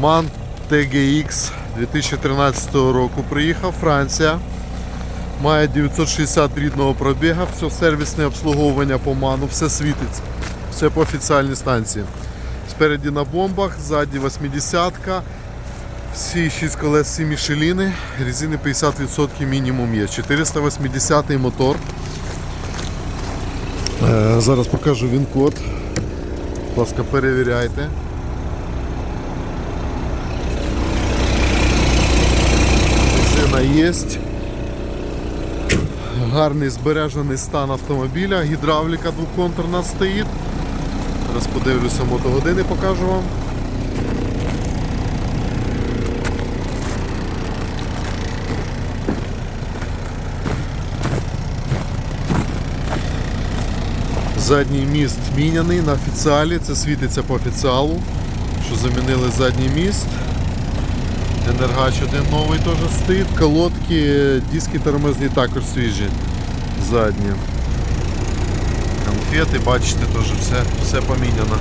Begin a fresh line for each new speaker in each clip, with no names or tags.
MAN TGX 2013 року приїхав Франція. Має 960 рідного пробіга, все сервісне обслуговування по ману, все світиться, все по офіціальній станції. Спереді на бомбах, ззаді 80-ка, всі 6 колес, всі мішеліни, резини 50% мінімум є. 480 мотор. Е, зараз покажу він код. Будь ласка, перевіряйте. Резина є. Гарний збережений стан автомобіля, гідравліка двоконтурна стоїть. Зараз подивлюся мотогодини, покажу вам. Задній міст міняний на офіціалі, це світиться по офіціалу, що замінили задній міст. Енергач один новий теж стоїть. Колодки, диски тормозні також свіжі. Задні. Конфети, бачите, теж все, все поміняно.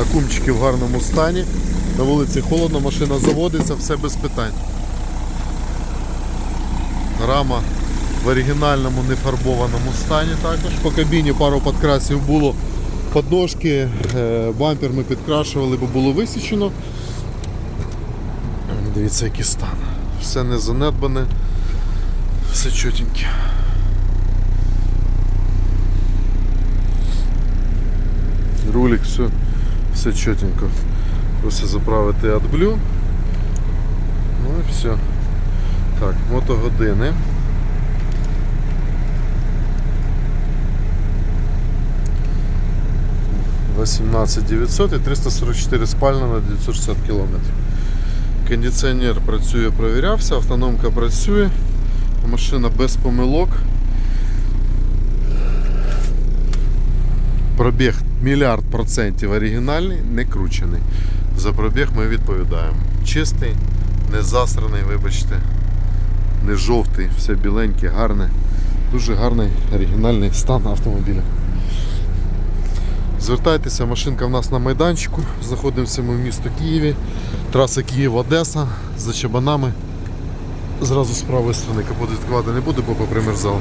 Акумчики в гарному стані. На вулиці холодно, машина заводиться, все без питань. Рама в оригінальному нефарбованому стані також. По кабіні пару підкрасів було подножки, е, бампер ми підкрашували, бо було висічено. Дивіться, який стан. Все не занедбане, все чотеньке. Рулик, все, все чотенько. Просто заправити AdBlue. Ну і все. Так, мотогодини. Вісімнадцять 900 і 344 спальна на 960 км. Кондиціонер працює, провірявся, автономка працює, машина без помилок. Пробіг мільярд процентів оригінальний, не кручений. За пробіг ми відповідаємо. Чистий, не засраний, вибачте, не жовтий, все біленьке, гарне. Дуже гарний оригінальний стан автомобіля. Звертайтеся, машинка в нас на майданчику. Знаходимося ми в місто Києві. Траса Київ-Одеса за чабанами. Зразу з правої сторони капот відкривати не буду, бо попримерзав.